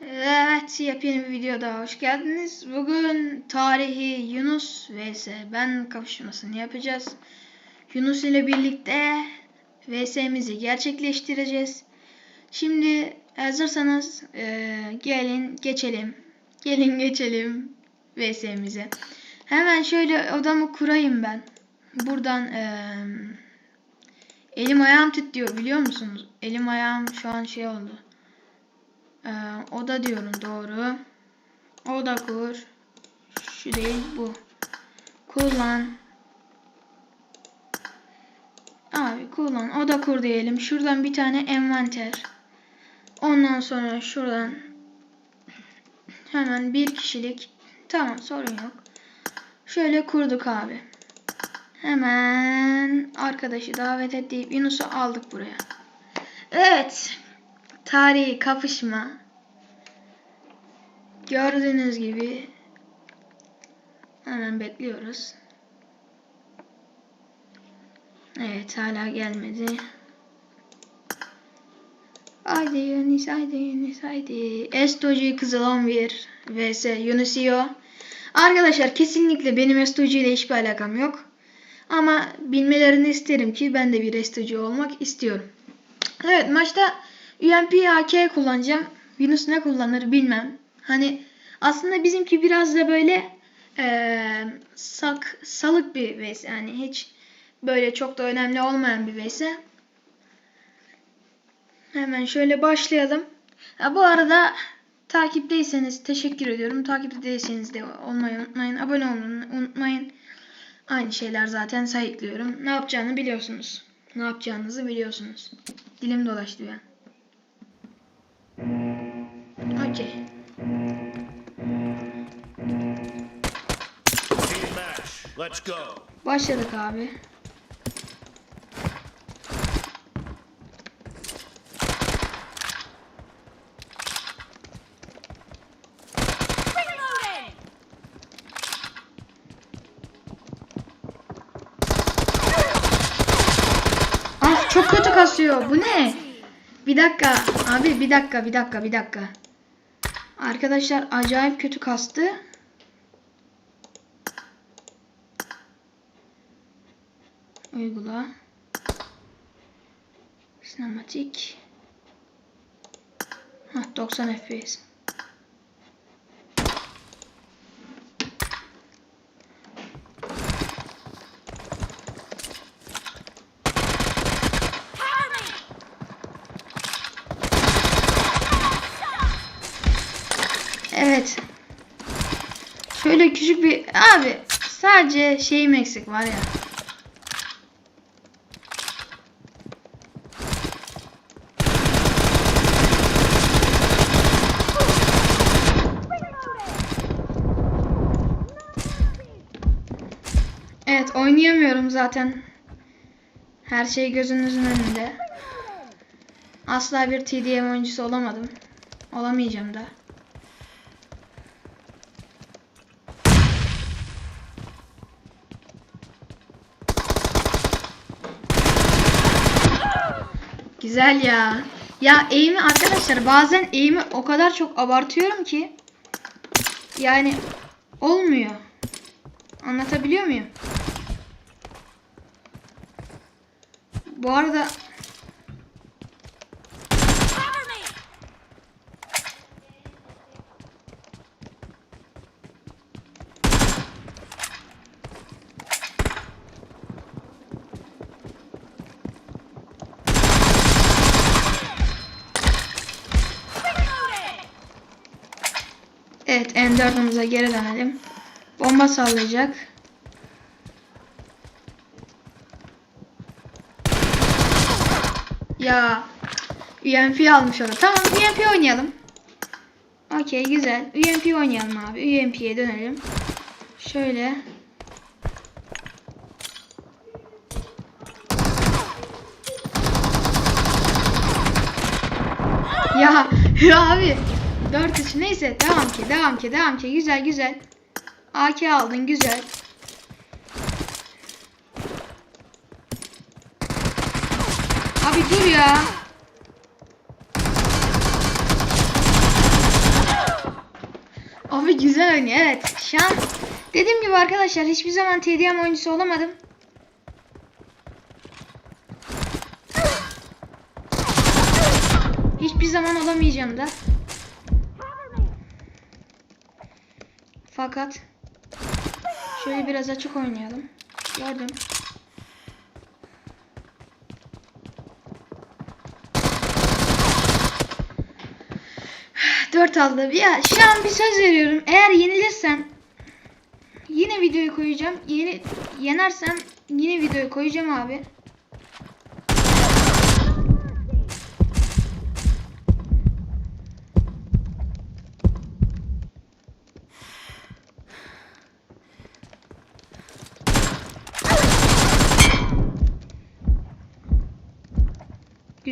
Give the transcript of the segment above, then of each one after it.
Evet, yepyeni bir videoda hoş geldiniz. Bugün tarihi Yunus vs ben kapışmasını yapacağız. Yunus ile birlikte vs'mizi gerçekleştireceğiz. Şimdi hazırsanız eee, gelin geçelim. Gelin geçelim vs'mize. Hemen şöyle odamı kurayım ben. Buradan eee, elim ayağım titriyor biliyor musunuz? Elim ayağım şu an şey oldu. Ee, oda diyorum doğru. Oda kur. Şu değil bu. Kullan. Abi kullan. Oda kur diyelim. Şuradan bir tane envanter. Ondan sonra şuradan hemen bir kişilik. Tamam sorun yok. Şöyle kurduk abi. Hemen arkadaşı davet et deyip Yunus'u aldık buraya. Evet. Tarihi kapışma. Gördüğünüz gibi hemen bekliyoruz. Evet hala gelmedi. Haydi Yunus haydi Yunus haydi. Estoji Kızıl 11 vs Yunusio. Arkadaşlar kesinlikle benim Estoji ile hiçbir alakam yok. Ama bilmelerini isterim ki ben de bir Estoji olmak istiyorum. Evet maçta UMP AK kullanacağım. Yunus ne kullanır bilmem. Hani aslında bizimki biraz da böyle eee, sak salık bir vs. Yani hiç böyle çok da önemli olmayan bir vs. Hemen şöyle başlayalım. Ha, bu arada takipteyseniz teşekkür ediyorum. Takipte değilseniz de olmayı unutmayın. Abone olmayı unutmayın. Aynı şeyler zaten sayıklıyorum. Ne yapacağını biliyorsunuz. Ne yapacağınızı biliyorsunuz. Dilim dolaştı ya. Okey. Başladık abi. Kasıyor. Bu ne? Bir dakika. Abi bir dakika bir dakika bir dakika. Arkadaşlar acayip kötü kastı. Uygula. Sinematik. Hah 90 FPS. Evet. Şöyle küçük bir abi sadece şeyim eksik var ya. Evet oynayamıyorum zaten. Her şey gözünüzün önünde. Asla bir TDM oyuncusu olamadım. Olamayacağım da. Güzel ya. Ya eğimi arkadaşlar bazen eğimi o kadar çok abartıyorum ki yani olmuyor. Anlatabiliyor muyum? Bu arada evet M4'ümüze geri dönelim. Bomba sallayacak. Ya UMP almış orada. Tamam UMP oynayalım. Okey güzel. UMP oynayalım abi. UMP'ye dönelim. Şöyle. Ya, ya abi. 4 3 neyse devam ki devam ki devam ki güzel güzel. AK aldın güzel. Abi dur ya. Abi güzel oynuyor evet. Şu an dediğim gibi arkadaşlar hiçbir zaman TDM oyuncusu olamadım. Hiçbir zaman olamayacağım da. Fakat şöyle biraz açık oynayalım. Gördüm. Dört aldı. Ya şu an bir söz veriyorum. Eğer yenilirsem yine videoyu koyacağım. Yeni yenersem yine videoyu koyacağım abi.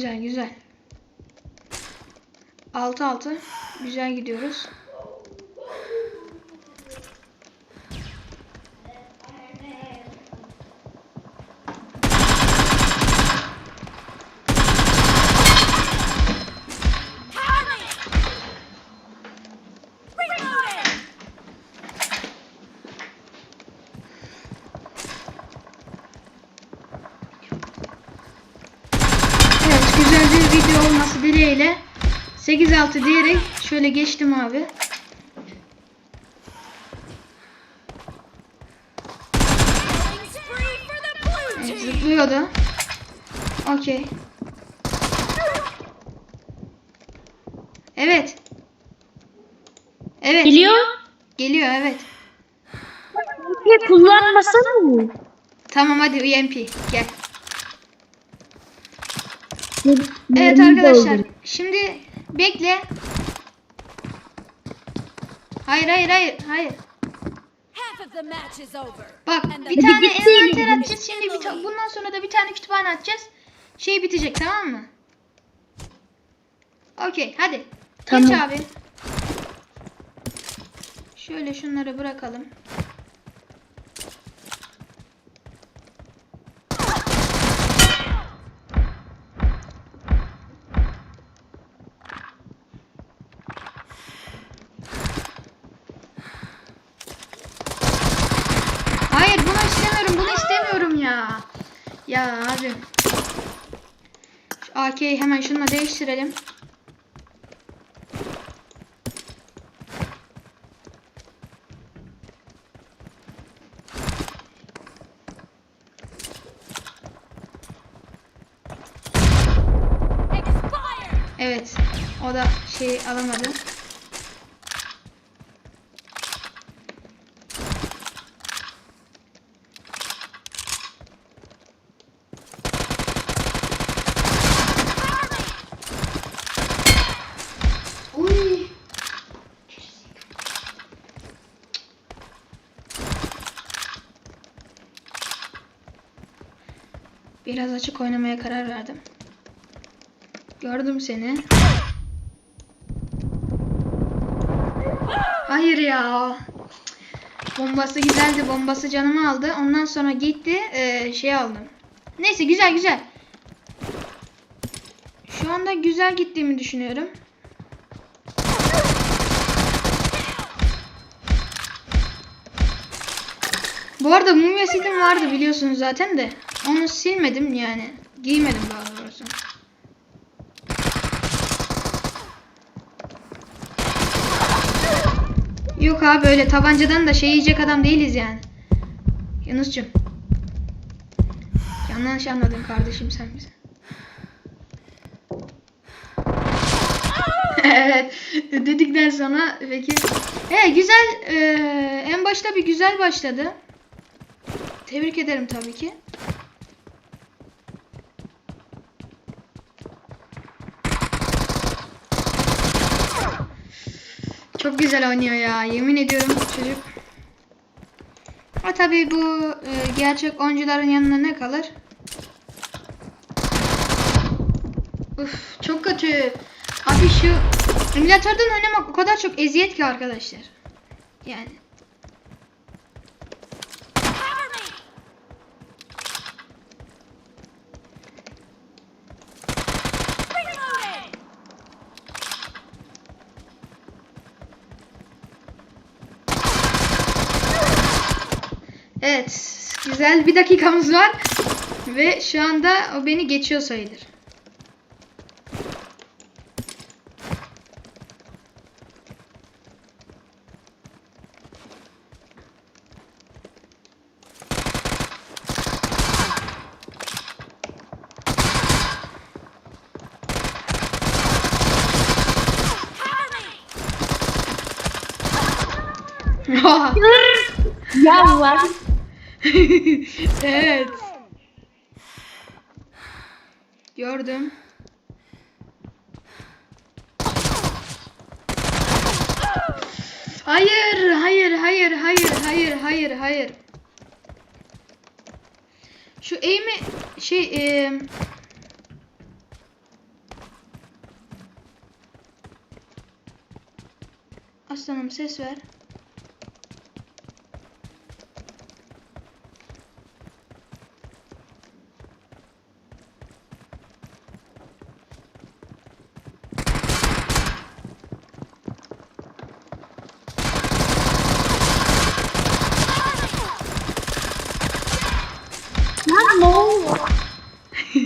Güzel güzel. 6-6. Güzel gidiyoruz. 8-6 diyerek şöyle geçtim abi. Evet, zıplıyordu. Okey. Evet. Evet. Geliyor. Geliyor evet. Bir kullanmasana mı? Tamam hadi UMP gel. Evet arkadaşlar. Şimdi bekle. Hayır hayır hayır hayır. Bak bir tane envanter atacağız şimdi bir ta- bundan sonra da bir tane kütüphane atacağız. Şey bitecek tamam mı? Okey hadi. Geç Tamam. abi. Şöyle şunları bırakalım. Hayır bunu istemiyorum. Bunu istemiyorum ya. Ya abi. Şu AK'yi hemen şununla değiştirelim. Evet. O da şeyi alamadı. Biraz açık oynamaya karar verdim. Gördüm seni. Hayır ya. Bombası güzeldi. Bombası canımı aldı. Ondan sonra gitti. eee, şey aldım. Neyse güzel güzel. Şu anda güzel gittiğimi düşünüyorum. Bu arada mumya setim vardı biliyorsunuz zaten de. Onu silmedim yani. Giymedim daha doğrusu. Yok abi öyle tabancadan da şey yiyecek adam değiliz yani. Yunus'cum. Yanlış anladın kardeşim sen bizi. evet. Dedikten sonra peki. He güzel. eee, en başta bir güzel başladı. Tebrik ederim tabii ki. Çok güzel oynuyor ya. Yemin ediyorum çocuk. Ha tabii bu e, gerçek oyuncuların yanına ne kalır? Uf çok kötü. Abi şu emülatörden oynamak o kadar çok eziyet ki arkadaşlar. Yani. Güzel bir dakikamız var. Ve şu anda o beni geçiyor sayılır. Ya var. evet. Gördüm. Hayır, hayır, hayır, hayır, hayır, hayır, hayır. Şu eğimi şey e, Aslanım ses ver. Lan ne oluyor? The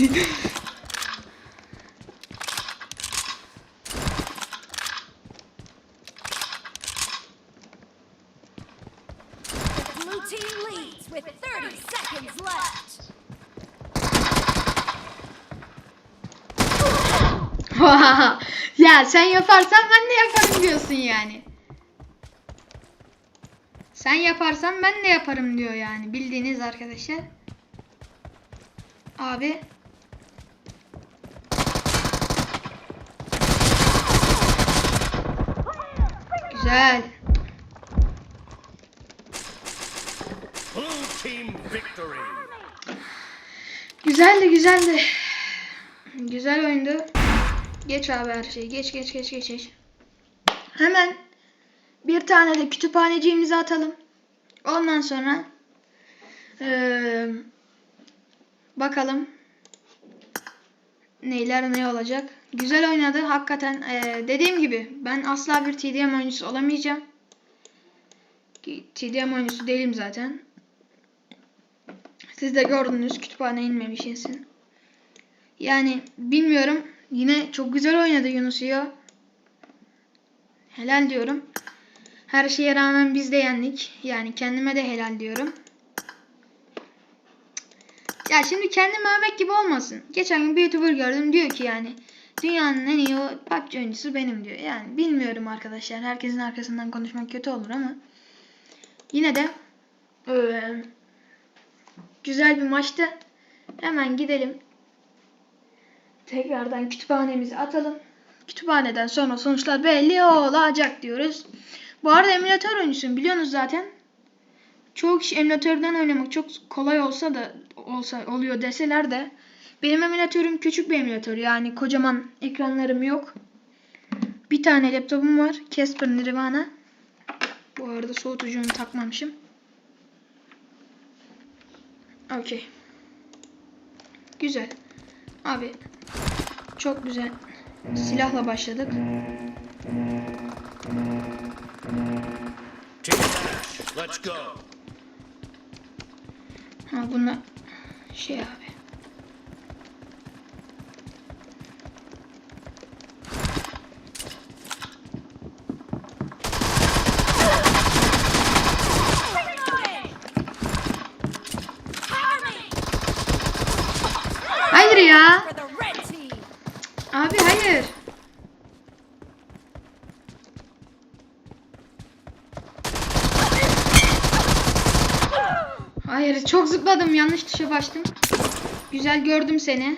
blue team leads with 30 seconds left. ya sen yaparsan ben de yaparım diyorsun yani. Sen yaparsan ben de yaparım diyor yani. Bildiğiniz arkadaşlar. Abi. Güzel. Güzeldi güzeldi. Güzel oyundu. Geç abi her şeyi. Geç geç geç geç geç. Hemen bir tane de kütüphaneciğimize atalım. Ondan sonra eee, bakalım neyler ne olacak. Güzel oynadı. Hakikaten eee, dediğim gibi ben asla bir TDM oyuncusu olamayacağım. TDM oyuncusu değilim zaten. Siz de gördünüz kütüphane inmemişsin. Yani bilmiyorum. Yine çok güzel oynadı Yunus Yo. Helal diyorum. Her şeye rağmen biz de yendik. Yani kendime de helal diyorum. Ya şimdi kendimi övmek gibi olmasın. Geçen gün bir YouTuber gördüm diyor ki yani dünyanın en iyi PUBG oyuncusu benim diyor. Yani bilmiyorum arkadaşlar. Herkesin arkasından konuşmak kötü olur ama yine de eee, güzel bir maçtı. Hemen gidelim. Tekrardan kütüphanemizi atalım. Kütüphaneden sonra sonuçlar belli olacak diyoruz. Bu arada emülatör oyuncusuyum biliyorsunuz zaten. Çoğu kişi emülatörden oynamak çok kolay olsa da olsa oluyor deseler de benim emülatörüm küçük bir emülatör yani kocaman ekranlarım yok. Bir tane laptopum var. Casper Nirvana. Bu arada soğutucumu takmamışım. Okey. Güzel. Abi çok güzel. Silahla başladık. Let's go. Ha bunlar şey abi. Zıpladım yanlış tuşa bastım. Güzel gördüm seni.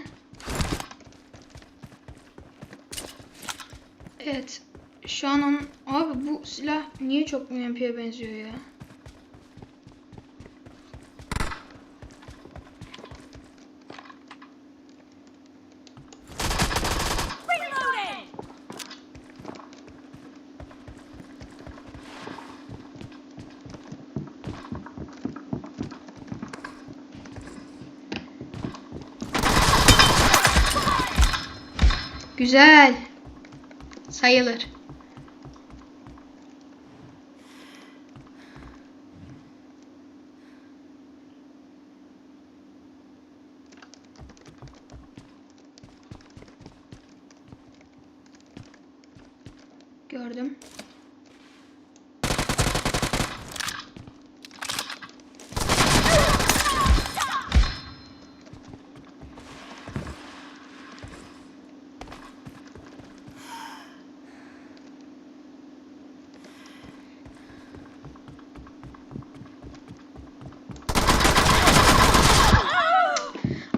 Evet. Şu an onun... Abi bu silah niye çok UMP'ye benziyor ya? Güzel. Sayılır.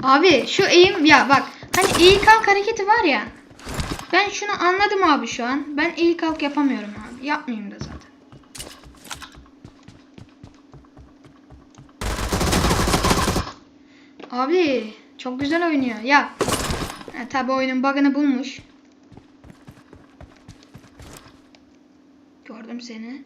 Abi şu eğim ya bak hani eğil kalk hareketi var ya. Ben şunu anladım abi şu an. Ben eğil kalk yapamıyorum abi. Yapmayayım da zaten. Abi çok güzel oynuyor. Ya ha, tabi oyunun bug'ını bulmuş. Gördüm seni.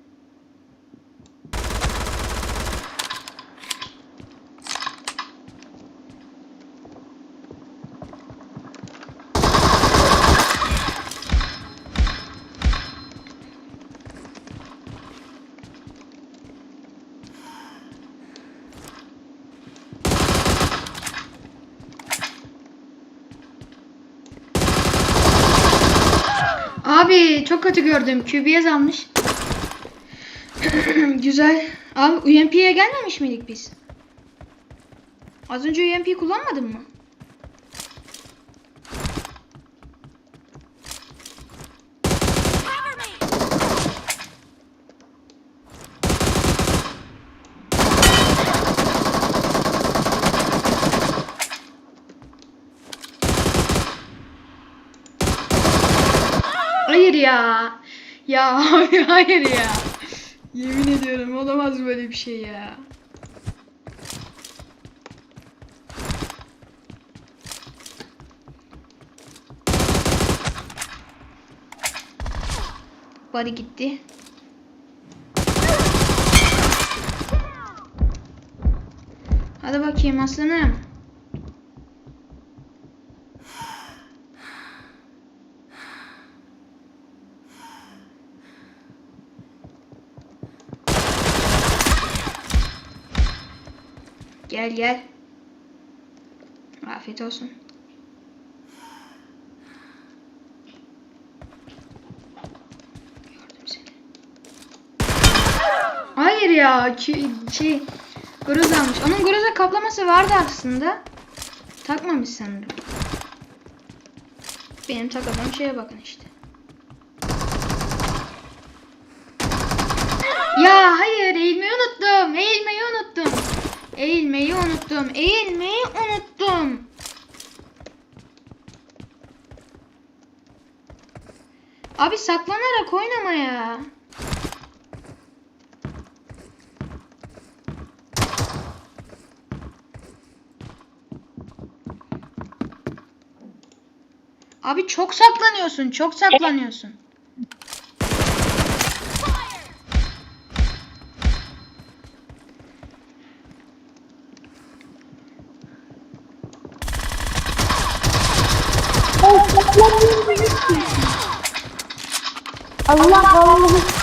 Abi çok kötü gördüm. QBS almış. Güzel. Abi UMP'ye gelmemiş miydik biz? Az önce UMP kullanmadın mı? Hayır ya. Ya abi hayır ya. Yemin ediyorum olamaz böyle bir şey ya. Body gitti. Hadi bakayım aslanım. Gel gel. Afiyet olsun. Gördüm seni. Hayır ya. Ki, şey. Groz almış. Onun groza kaplaması vardı aslında. Takmamış sanırım. Benim takadığım şeye bakın işte. Ya hayır eğilmeyi unuttum. Eğilmeyi. Eğilmeyi unuttum. Eğilmeyi unuttum. Abi saklanarak oynama ya. Abi çok saklanıyorsun. Çok saklanıyorsun. Allah Allah.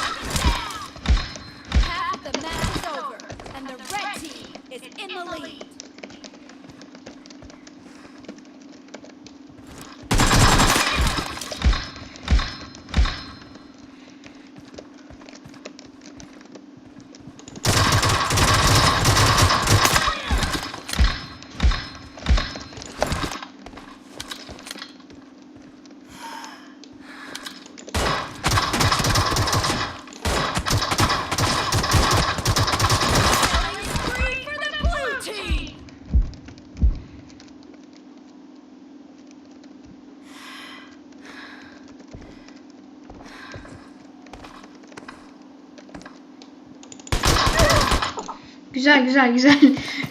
Güzel güzel güzel.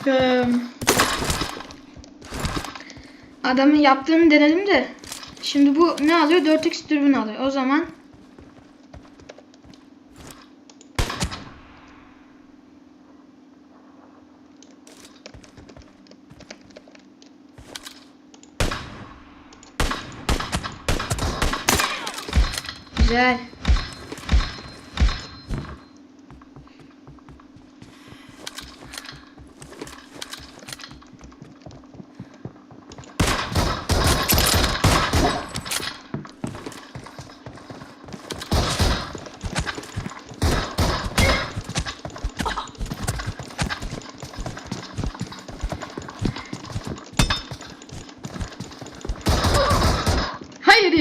Adamın yaptığını denedim de. Şimdi bu ne alıyor? 4x dürbün alıyor. O zaman Güzel.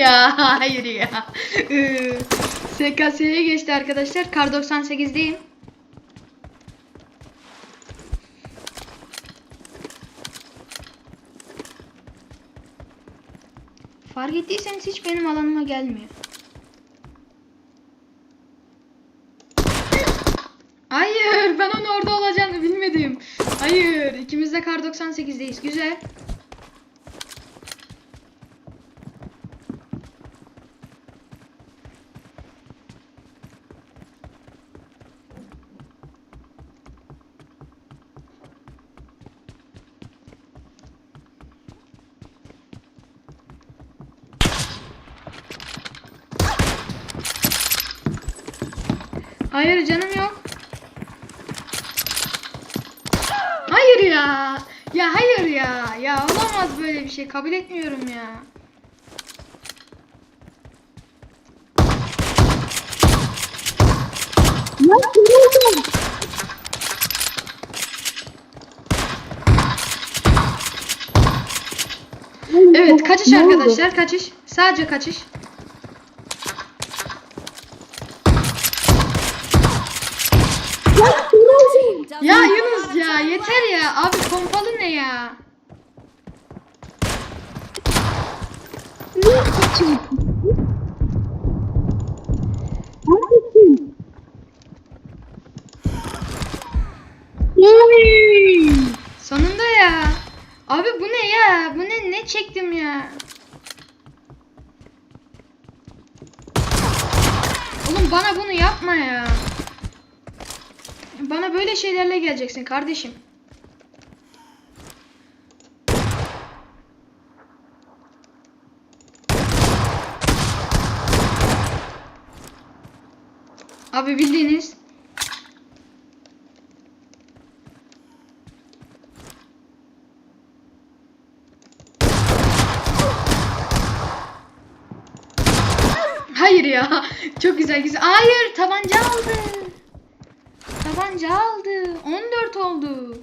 Ya. Hayır ya. SKS'ye geçti arkadaşlar. Kar 98'deyim. Fark ettiyseniz hiç benim alanıma gelmiyor. Hayır, ben onun orada olacağını bilmedim. Hayır, ikimiz de kar 98'deyiz. Güzel. Hayır canım yok. Hayır ya. Ya hayır ya. Ya olamaz böyle bir şey. Kabul etmiyorum ya. Evet kaçış Ne oldu? arkadaşlar kaçış. Sadece kaçış. Ya kırıldım. Doesn't Ya have a Yunus lot of ya time yeter left. ya. Abi pompalı ne ya? Niye kaçıyorsun? Neredesin? Oy! Sonunda ya. Abi bu ne ya? Bu ne ne çektim ya? Oğlum bana bunu yapma ya. Bana böyle şeylerle geleceksin kardeşim. Abi bildiğiniz Hayır ya. Çok güzel güzel. Hayır tabanca aldı. Tabanca aldı. 14 oldu.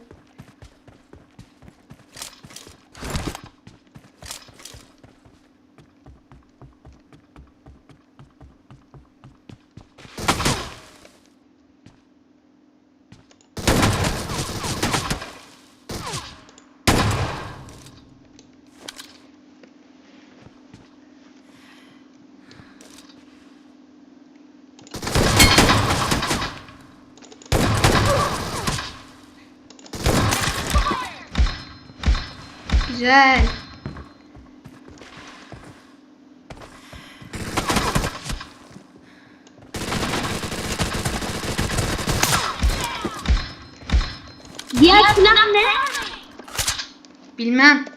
Güzel. Diğer silah ne? Bilmem.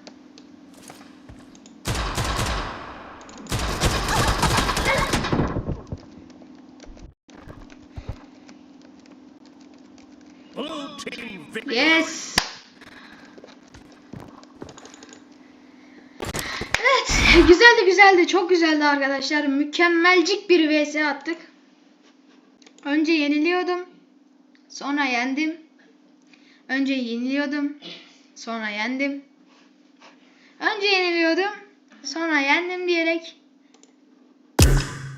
Güzeldi güzeldi, çok güzeldi arkadaşlar. Mükemmelcik bir vs attık. Önce yeniliyordum, sonra yendim. Önce yeniliyordum, sonra yendim. Önce yeniliyordum, sonra yendim diyerek.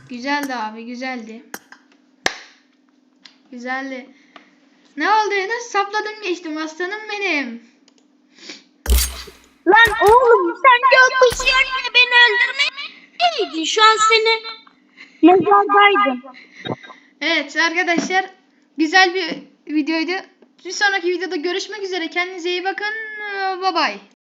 Güzeldi abi, güzeldi. Güzeldi. Ne oldu Yunus? Sapladım geçtim aslanım benim. Lan oğlum sen gökkuşağıyla beni öldürmeydin. Şu an seni mezardaydın. Evet arkadaşlar güzel bir videoydu. Bir sonraki videoda görüşmek üzere. Kendinize iyi bakın. Bye bye.